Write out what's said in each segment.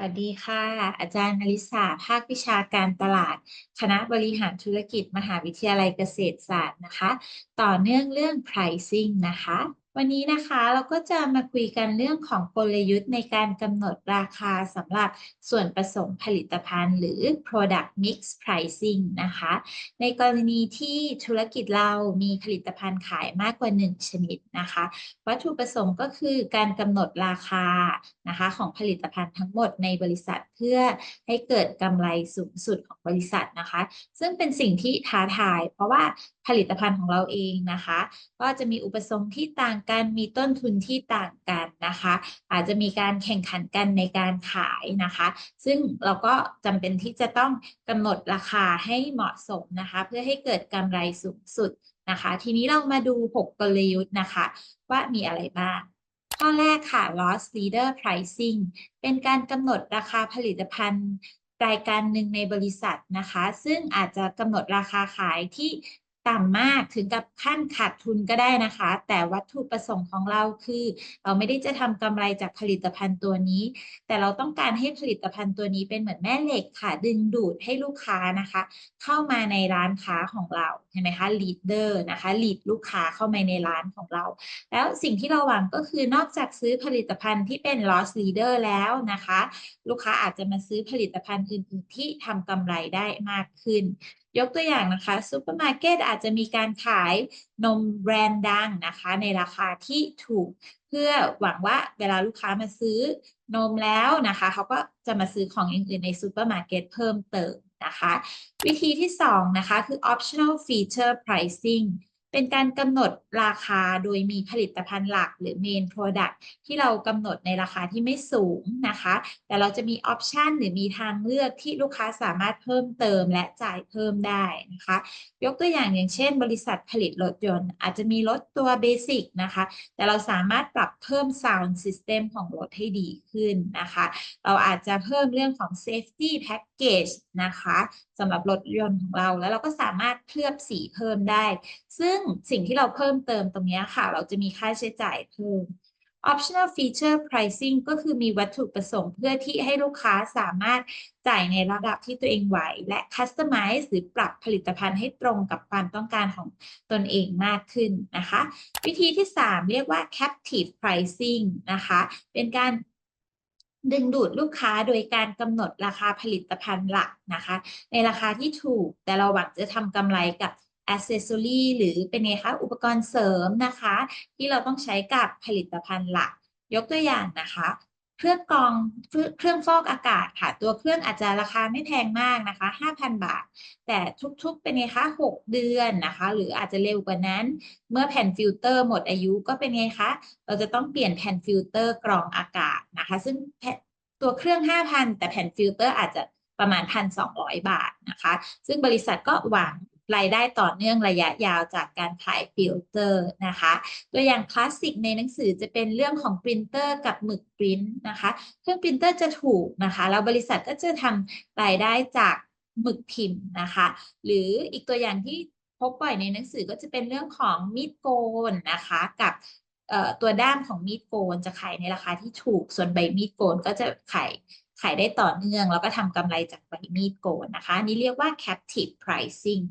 สวัสดีค่ะ อาจารย์นลิสาภาควิชาการตลาด คณะบริหารธุรกิจ มหาวิทยาลัยเกษตรศาสตร์นะคะ ต่อเนื่องเรื่อง pricing นะคะ วันนี้นะคะเราก็จะมาคุยกันเรื่องของกลยุทธ์ในการกำหนดราคาสำหรับส่วนผสมผลิตภัณฑ์ หรือ product mix pricing นะคะ ในกรณีที่ธุรกิจเรามีผลิตภัณฑ์ขายมากกว่า 1 ชนิดนะคะ วัตถุประสงค์ก็คือการกำหนดราคานะคะของผลิตภัณฑ์ทั้งหมดในบริษัทเพื่อให้เกิดกำไรสูงสุดของบริษัทนะคะ ซึ่งเป็นสิ่งที่ท้าทาย เพราะว่าผลิตภัณฑ์ของเราเองนะคะ ก็จะมีอุปสงค์ที่ต่างกันมีต้นทุนที่ต่างกันนะคะ อาจจะมีการแข่งขันกันในการขายนะคะ ซึ่งเราก็จำเป็นที่จะต้องกำหนดราคาให้เหมาะสมนะคะ เพื่อให้เกิดกำไรสูงสุดนะคะ ทีนี้เรามาดู 6 กลยุทธ์นะคะ ว่ามีอะไรบ้างข้อแรกค่ะ loss leader pricing เป็นการกำหนดราคาผลิตภัณฑ์รายการหนึ่งในบริษัทนะคะ ซึ่งอาจจะกำหนดราคาขายที่ ต่ำมากถึงกับขั้นขาดทุนก็ได้นะคะ แต่วัตถุประสงค์ของเราคือ เราไม่ได้จะทำกำไรจากผลิตภัณฑ์ตัวนี้ แต่เราต้องการให้ผลิตภัณฑ์ตัวนี้เป็นเหมือนแม่เหล็กค่ะ ดึงดูดให้ลูกค้านะคะ เข้ามาในร้านค้าของเราเห็นไหมคะ leader นะคะ lead ลูกค้าเข้ามาในร้านของเรา แล้วสิ่งที่เราหวังก็คือนอกจากซื้อผลิตภัณฑ์ที่เป็น loss leader แล้วนะคะ ลูกค้าอาจจะมาซื้อผลิตภัณฑ์อื่นๆที่ทำกำไรได้มากขึ้น ยกตัวอย่างนะคะซูเปอร์มาร์เก็ตอาจจะมีการขายนมแบรนด์ดังนะคะ ในราคาที่ถูก เพื่อหวังว่าเวลาลูกค้ามาซื้อนมแล้วนะคะ เขาก็จะมาซื้อของอื่นๆในซูเปอร์มาร์เก็ตเพิ่มเติมนะคะ วิธีที่ 2 นะคะ คือ optional feature pricing เป็นการกำหนดราคาโดยมีผลิตภัณฑ์หลักหรือ main product ที่เรากำหนดในราคาที่ไม่สูงนะคะ แต่เราจะมีออปชันหรือมีทางเลือกที่ลูกค้าสามารถเพิ่มเติมและจ่ายเพิ่มได้นะคะ ยกตัวอย่างอย่างเช่น บริษัทผลิตรถยนต์ อาจจะมีรถตัวเบสิกนะคะ แต่เราสามารถปรับเพิ่ม sound system ของรถให้ดีขึ้นนะคะ เราอาจจะเพิ่มเรื่องของ safety package นะคะสำหรับรถยนต์ของเราแล้วเราก็สามารถเคลือบสีเพิ่มได้ ซึ่งสิ่งที่เราเพิ่มเติมตรงนี้ค่ะ เราจะมีค่าใช้จ่ายเพิ่ม optional feature pricing ก็คือมีวัตถุประสงค์เพื่อที่ให้ลูกค้าสามารถจ่ายในระดับที่ตัวเองไหว และ customize หรือปรับผลิตภัณฑ์ให้ตรงกับความต้องการของตนเองมากขึ้นนะคะ วิธีที่ 3 เรียกว่า captive pricing นะคะ เป็นการดึงดูดลูกค้าโดยการกำหนดราคาผลิตภัณฑ์หลักนะคะ ในราคาที่ถูกแต่เราหวังจะทำกำไรกับ accessory หรือเป็นไงคะอุปกรณ์เสริมนะคะ ที่เราต้องใช้กับผลิตภัณฑ์หลัก ยกตัวอย่างนะคะเครื่องกรองเครื่องฟอกอากาศค่ะตัวเครื่องอาจจะราคาไม่แพงมากนะคะ 5,000 บาท แต่ทุกๆเป็นไงคะ 6 เดือนนะคะ หรืออาจจะเร็วกว่านั้น เมื่อแผ่นฟิลเตอร์หมดอายุก็เป็นไงคะ เราจะต้องเปลี่ยนแผ่นฟิลเตอร์กรองอากาศนะคะ ซึ่งตัวเครื่อง 5,000 แต่แผ่นฟิลเตอร์อาจจะประมาณ 1,200 บาทนะคะ ซึ่งบริษัทก็หวัง รายได้ต่อเนื่องระยะยาวจากการขายฟิลเตอร์นะคะ ตัวอย่างคลาสสิกในหนังสือจะเป็นเรื่องของปรินเตอร์กับหมึกปรินนะคะเครื่องปรินเตอร์จะถูกนะคะแล้วบริษัทก็จะทำรายได้จากหมึกพิมพ์นะคะ หรืออีกตัวอย่างที่พบบ่อยในหนังสือก็จะเป็นเรื่องของมีดโกนนะคะกับตัวด้ามของมีดโกนจะขายในราคาที่ถูก ส่วนใบมีดโกนก็จะขายขายได้ต่อเนื่อง แล้วก็ทำกำไรจากใบมีดโกนนะคะ นี่เรียกว่า captive pricing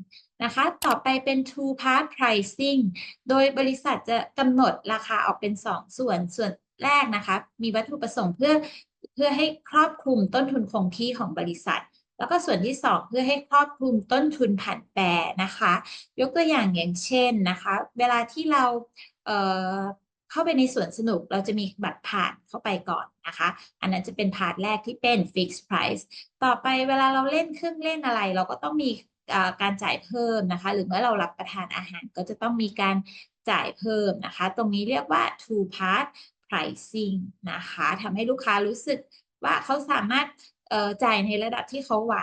นะคะ ต่อไปเป็น two part pricing โดยบริษัทจะกำหนดราคาออกเป็น 2 ส่วน ส่วนแรกนะคะ มีวัตถุประสงค์เพื่อเพื่อให้ครอบคลุมต้นทุนคงที่ของบริษัท แล้วก็ส่วนที่ 2 เพื่อให้ครอบคลุมต้นทุนผันแปรนะคะ ยกตัวอย่างอย่างเช่นนะคะ เวลาที่เราเเข้าไปในสวนสนุกเราจะมีบัตรผ่านเข้าไปก่อนนะคะ อันนั้นจะเป็นพาร์ทแรกที่เป็น fixed price ต่อไปเวลาเราเล่นเครื่องเล่นอะไร เราก็ต้องมี การจ่ายเพิ่มนะคะ หรือเมื่อเรารับประทานอาหารก็จะต้องมีการจ่ายเพิ่มนะคะ ตรงนี้เรียกว่า two part pricing นะคะทำให้ลูกค้ารู้สึกว่าเขาสามารถจ่ายในระดับที่เขาไหว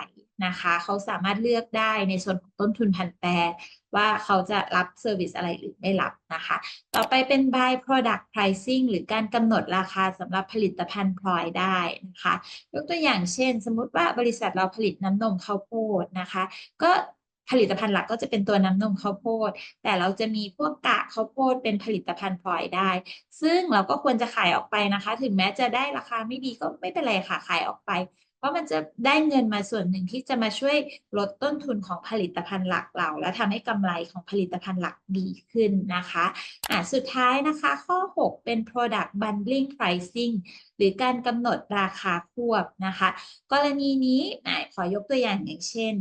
นะคะเขาสามารถเลือกได้ในส่วนของต้นทุนพันแปรว่าเขาจะรับเซอร์วิสอะไรหรือไม่รับนะคะ ต่อไปเป็น by product pricing หรือการกำหนดราคาสำหรับผลิตภัณฑ์พลอยได้นะคะยกตัวอย่างเช่น สมมติว่าบริษัทเราผลิตน้ำนมข้าวโพดนะคะ ก็ผลิตภัณฑ์หลักก็จะเป็นตัวน้ำนมข้าวโพด แต่เราจะมีพวกกากข้าวโพดเป็นผลิตภัณฑ์พลอยได้ ซึ่งเราก็ควรจะขายออกไปนะคะ ถึงแม้จะได้ราคาไม่ดีก็ไม่เป็นไรค่ะ ขายออกไป ราะมันจะได้เงินมาส่วนหนึ่งที่จะมาช่วยลดต้นทุนของผลิตภัณฑ์หลักเรา และทำให้กำไรของผลิตภัณฑ์หลักดีขึ้นนะคะอะสุดท้ายนะคะ ข้อ 6 เป็น product bundling pricing หรือการกำหนดราคาควบนะคะ กรณีนี้ขอยกตัวอย่างอย่างเช่น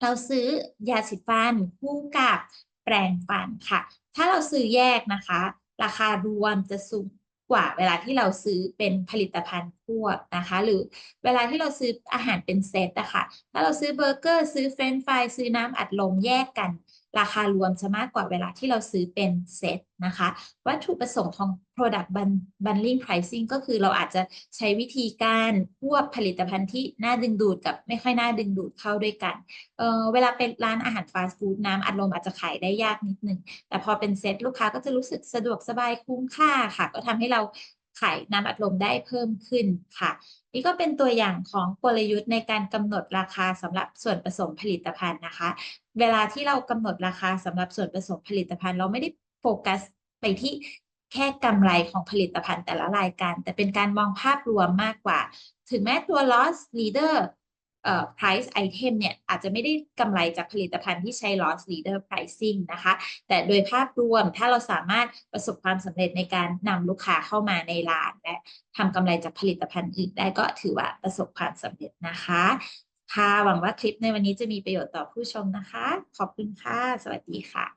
เราซื้อยาสีฟันคู่กับแปรงฟันค่ะ ถ้าเราซื้อแยกนะคะ ราคารวมจะสูงกว่าเวลาที่เราซื้อเป็นผลิตภัณฑ์วบนะคะ หรือเวลาที่เราซื้ออาหารเป็นเซตอะค่ะ ถ้าเราซื้อเบอร์เกอร์ซื้อเฟรนฟรายซื้อน้ำอัดลมแยกกัน ราคารวมจะมากกว่าเวลาที่เราซื้อเป็นเซตนะคะ วัตถุประสงค์ของ product bundling pricing ก็คือเราอาจจะใช้วิธีการควบผลิตภัณฑ์ที่น่าดึงดูดกับไม่ค่อยน่าดึงดูดเข้าด้วยกันเเวลาเป็นร้านอาหารฟาสต์ฟู้ดน้ำอัดลมอาจจะขายได้ยากนิดนึง แต่พอเป็นเซตลูกค้าก็จะรู้สึกสะดวกสบายคุ้มค่าค่ะ ก็ทำให้เรา ขายน้ำอัดลมได้เพิ่มขึ้นค่ะ นี่ก็เป็นตัวอย่างของกลยุทธ์ในการกำหนดราคาสำหรับส่วนผสมผลิตภัณฑ์นะคะ เวลาที่เรากำหนดราคาสำหรับส่วนผสมผลิตภัณฑ์ เราไม่ได้โฟกัสไปที่แค่กำไรของผลิตภัณฑ์แต่ละรายการ แต่เป็นการมองภาพรวมมากกว่า ถึงแม้ตัว loss leader price item เนี่ยอาจจะไม่ได้กำไรจากผลิตภัณฑ์ที่ใช้ loss leader pricing นะคะ แต่โดยภาพรวมถ้าเราสามารถประสบความสำเร็จในการนำลูกค้าเข้ามาในร้านและทำกำไรจากผลิตภัณฑ์อื่นได้ก็ถือว่าประสบความสำเร็จนะคะ ค่ะหวังว่าคลิปในวันนี้จะมีประโยชน์ต่อผู้ชมนะคะ ขอบคุณค่ะ สวัสดีค่ะ